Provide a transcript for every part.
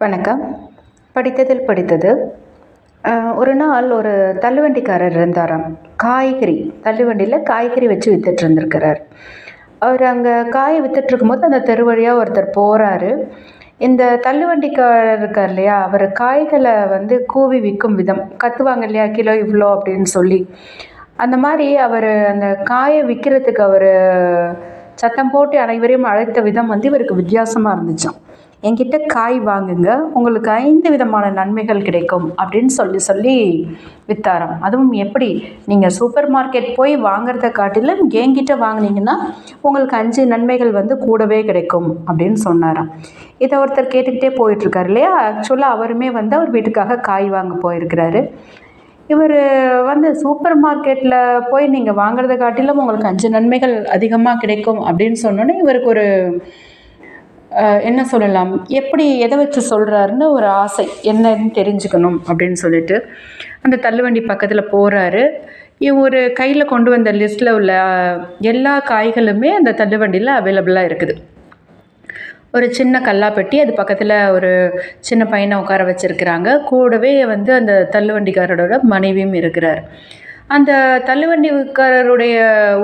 வணக்கம். படித்ததில் படித்தது. ஒரு நாள் ஒரு தள்ளுவண்டிக்காரர் இருந்தாராம். காய்கறி தள்ளுவண்டியில் காய்கறி வச்சு வித்துட்டு இருந்திருக்கிறார். அவர் அங்கே காய் வித்துட்டு இருக்கும்போது அந்த தெரு வழியாக ஒருத்தர் போகிறாரு இந்த தள்ளுவண்டிக்காரர் இருக்கார் இல்லையா அவர் காய்களை வந்து கூவி விற்கும் விதம். கத்துவாங்க இல்லையா கிலோ இவ்வளோ அப்படின்னு சொல்லி. அந்த மாதிரி அவர் அந்த காயை விற்கிறதுக்கு அவர் சத்தம் போட்டு அனைவரையும் அழைத்த விதம் வந்து இவருக்கு வித்தியாசமாக இருந்துச்சான் என்கிட்ட காய் வாங்குங்க. உங்களுக்கு ஐந்து விதமான நன்மைகள் கிடைக்கும் அப்படின்னு சொல்லி சொல்லி வித்தாராம். அதுவும் எப்படி? நீங்கள் சூப்பர் மார்க்கெட் போய் வாங்குறத காட்டிலும் என்கிட்ட வாங்குனீங்கன்னா உங்களுக்கு அஞ்சு நன்மைகள் வந்து கூடவே கிடைக்கும் அப்படின்னு சொன்னாராம். இதை ஒருத்தர் கேட்டுக்கிட்டே போயிட்டுருக்காரு இல்லையா? ஆக்சுவலாக அவருமே வந்து அவர் வீட்டுக்காக காய் வாங்க போயிருக்கிறாரு. இவர் வந்து சூப்பர் மார்க்கெட்டில் போய் நீங்கள் வாங்குறத காட்டிலும் உங்களுக்கு அஞ்சு நன்மைகள் அதிகமாக கிடைக்கும் அப்படின்னு சொன்னோன்னே இவருக்கு ஒரு என்ன சொல்லலாம்? எப்படி எதை வச்சு சொல்கிறாருன்னு ஒரு ஆசை. என்னன்னு தெரிஞ்சுக்கணும் அப்படின்னு சொல்லிட்டு அந்த தள்ளுவண்டி பக்கத்தில் போகிறாரு ஒரு கையில் கொண்டு வந்த லிஸ்ட்டில் உள்ள எல்லா காய்களுமே அந்த தள்ளுவண்டியில் அவைலபிளாக இருக்குது. ஒரு சின்ன கல்லாப்பெட்டி அது பக்கத்தில் ஒரு சின்ன பையனை உட்கார வச்சுருக்கிறாங்க. கூடவே வந்து அந்த தள்ளுவண்டிக்காரரோட மனைவியும் இருக்கிறார். அந்த தள்ளுவண்டிக்காரருடைய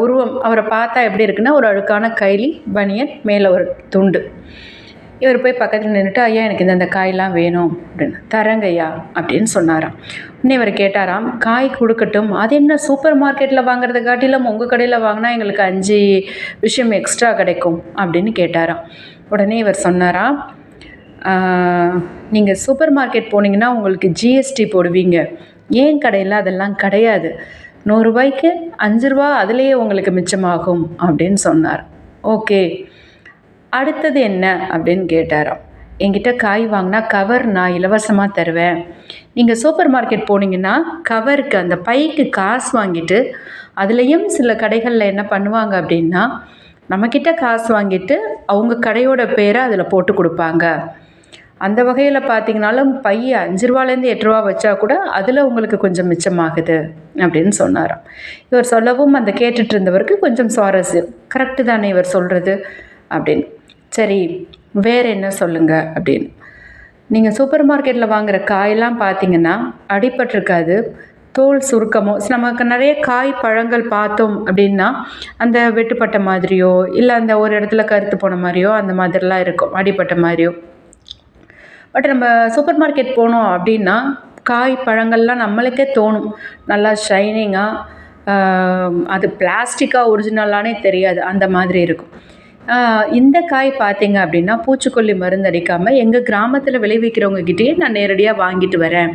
உருவம் அவரை பார்த்தா எப்படி இருக்குன்னா ஒரு அழுக்கான கைலி பனியன் மேலே ஒரு துண்டு. இவர் போய் பக்கத்தில் நின்றுட்டு ஐயா எனக்கு இந்த இந்த காயெல்லாம் வேணும் அப்படின்னு. தரங்க ஐயா அப்படின்னு சொன்னாராம். உடனே இவர் கேட்டாராம் காய் கொடுக்கட்டும். அது என்ன சூப்பர் மார்க்கெட்டில் வாங்குறத காட்டிலும் உங்கள் கடையில் வாங்கினா எங்களுக்கு அஞ்சு விஷயம் எக்ஸ்ட்ரா கிடைக்கும் அப்படின்னு கேட்டாராம். உடனே இவர் சொன்னாராம் நீங்கள் சூப்பர் மார்க்கெட் போனீங்கன்னா உங்களுக்கு ஜிஎஸ்டி போடுவீங்க. ஏன் கடையில் அதெல்லாம் கிடையாது? நூறுரூபாய்க்கு அஞ்சு ரூபா அதுலேயே உங்களுக்கு மிச்சமாகும் அப்படின்னு சொன்னார். ஓகே. அடுத்தது என்ன அப்படின்னு கேட்டாராம். என்கிட்ட காய் வாங்கினா கவர் நான் இலவசமாக தருவேன். நீங்கள் சூப்பர் மார்க்கெட் போனீங்கன்னா கவருக்கு அந்த பைக்கு காசு வாங்கிட்டு அதுலேயும் சில கடைகளில் என்ன பண்ணுவாங்க அப்படின்னா நம்மக்கிட்ட காசு வாங்கிட்டு அவங்க கடையோட பேரை அதில் போட்டு கொடுப்பாங்க. அந்த வகையில் பார்த்தீங்கனாலும் பை அஞ்சு ரூபாலேருந்து எட்டு ரூபா வச்சா கூட அதில் உங்களுக்கு கொஞ்சம் மிச்சமாகுது அப்படின்னு சொன்னாராம். இவர் சொல்லவும் அந்த கேட்டுட்டு இருந்தவருக்கு கொஞ்சம் சுவாரஸ்யம். கரெக்டு தானே இவர் சொல்கிறது அப்படின்னு. சரி வேறு என்ன சொல்லுங்கள் அப்படின்னு. நீங்கள் சூப்பர் மார்க்கெட்டில் வாங்குகிற காயெல்லாம் பார்த்தீங்கன்னா அடிபட்டிருக்காது. தோல் சுருக்கமோ நமக்கு நிறைய காய் பழங்கள் பார்த்தோம் அப்படின்னா அந்த வெட்டுப்பட்ட மாதிரியோ இல்லை அந்த ஒரு இடத்துல கருத்து போன மாதிரியோ அந்த மாதிரிலாம் இருக்கும். அடிபட்ட மாதிரியோ. பட் நம்ம சூப்பர் மார்க்கெட் போனோம் அப்படின்னா காய் பழங்கள்லாம் நம்மளுக்கே தோணும். நல்லா ஷைனிங்காக அது பிளாஸ்டிக்காக ஒரிஜினலானே தெரியாது. அந்த மாதிரி இருக்கும். இந்த காய் பார்த்தீங்க அப்படின்னா பூச்சிக்கொல்லி மருந்து அடிக்காமல் எங்கள் கிராமத்தில் விளைவிக்கிறவங்ககிட்டயே நான் நேரடியாக வாங்கிட்டு வரேன்.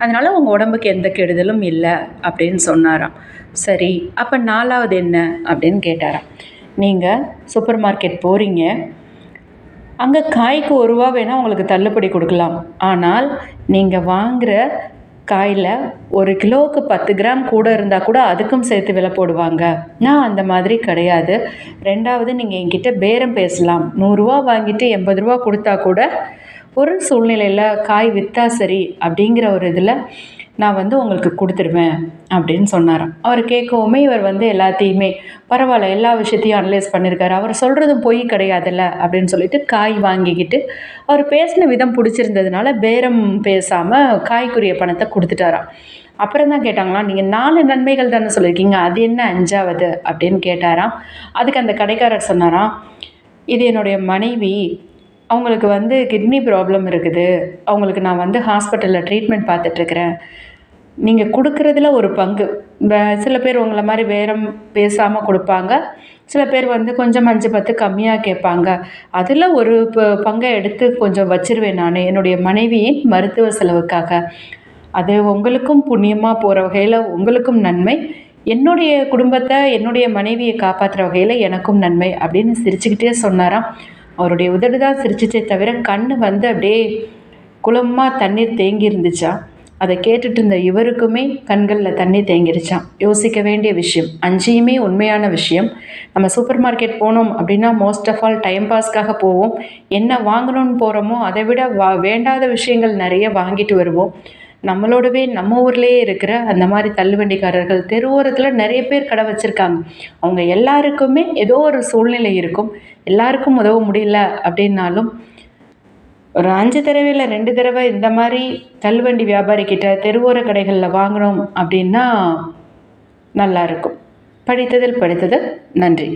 அதனால் உங்கள் உடம்புக்கு எந்த கெடுதலும் இல்லை அப்படின்னு சொன்னாராம். சரி அப்போ நாலாவது என்ன அப்படின்னு கேட்டாராம். நீங்கள் சூப்பர் மார்க்கெட் போகிறீங்க அங்கே காய்க்கு ஒரு ரூபா வேணால் உங்களுக்கு தள்ளுபடி கொடுக்கலாம். ஆனால் நீங்கள் வாங்குகிற காயில் ஒரு கிலோவுக்கு பத்து கிராம் கூட இருந்தால் கூட அதுக்கும் சேர்த்து விலை போடுவாங்க. நான் அந்த மாதிரி கிடையாது. ரெண்டாவது நீங்கள் என்கிட்ட பேரம் பேசலாம். நூறுரூவா வாங்கிட்டு எண்பது ரூபா கொடுத்தா கூட ஒரு சூழ்நிலையில் காய் விற்றா சரி அப்படிங்கிற ஒரு இதில் நான் வந்து உங்களுக்கு கொடுத்துருவேன் அப்படின்னு சொன்னாராம். அவர் கேட்கவுமே இவர் வந்து எல்லாத்தையுமே பரவாயில்ல எல்லா விஷயத்தையும் அனலைஸ் பண்ணியிருக்காரு அவர் சொல்கிறதும் பொய் கிடையாதுல்ல அப்படின்னு சொல்லிட்டு காய் வாங்கிக்கிட்டு அவர் பேசின விதம் பிடிச்சிருந்ததுனால பேரம் பேசாமல் காய்க்குரிய பணத்தை கொடுத்துட்டாராம். அப்புறம் தான் கேட்டாங்களாம் நீங்கள் நாலு நன்மைகள் தானே சொல்லியிருக்கீங்க அது என்ன அஞ்சாவது? அப்படின்னு கேட்டாராம். அதுக்கு அந்த கடைக்காரர் சொன்னாராம் இது என்னுடைய மனைவி அவங்களுக்கு வந்து கிட்னி ப்ராப்ளம் இருக்குது. அவங்களுக்கு நான் வந்து ஹாஸ்பிட்டலில் ட்ரீட்மெண்ட் பார்த்துட்ருக்குறேன் நீங்கள் கொடுக்குறதுல ஒரு பங்கு. சில பேர் உங்களை மாதிரி பேரம் பேசாமல் கொடுப்பாங்க. சில பேர் வந்து கொஞ்சம் அஞ்சு பத்து கம்மியாக கேட்பாங்க. அதில் ஒரு ப- பங்கை எடுத்து கொஞ்சம் வச்சிருவேன் நான் என்னுடைய மனைவியின் மருத்துவ செலவுக்காக. அது உங்களுக்கும் புண்ணியமாக போகிற வகையில் உங்களுக்கும் நன்மை. என்னுடைய குடும்பத்தை என்னுடைய மனைவியை காப்பாற்றுற வகையில் எனக்கும் நன்மை அப்படின்னு சிரிச்சுக்கிட்டே சொன்னாராம். அவருடைய உதடு தான் சிரிச்சிச்சே தவிர கண் வந்து அப்படியே குளமாக தண்ணீர் தேங்கி இருந்துச்சா? அதை கேட்டுட்டு இருந்த இவருக்குமே கண்களில் தண்ணி தேங்கிருச்சான் யோசிக்க வேண்டிய விஷயம் அஞ்சையுமே உண்மையான விஷயம். நம்ம சூப்பர் மார்க்கெட் போனோம் அப்படின்னா மோஸ்ட் ஆஃப் ஆல் டைம் பாஸ்க்காக போவோம். என்ன வாங்கணும்னு போகிறோமோ அதை விட வா வேண்டாத விஷயங்கள் நிறைய வாங்கிட்டு வருவோம். நம்மளோடவே நம்ம ஊர்லேயே இருக்கிற அந்த மாதிரி தள்ளுவண்டிக்காரர்கள் தெருவோரத்தில் நிறைய பேர் கடை வச்சுருக்காங்க. அவங்க எல்லாருக்குமே ஏதோ ஒரு சூழ்நிலை இருக்கும். எல்லாருக்கும் உதவ முடியல அப்படின்னாலும் ஒரு அஞ்சு தடவையில் ரெண்டு தடவை இந்த மாதிரி தள்ளுவண்டி வியாபாரி கிட்ட தெருவோர கடைகளில் வாங்கினோம் அப்படின்னா நல்லாயிருக்கும் படித்ததில் படித்தது நன்றி.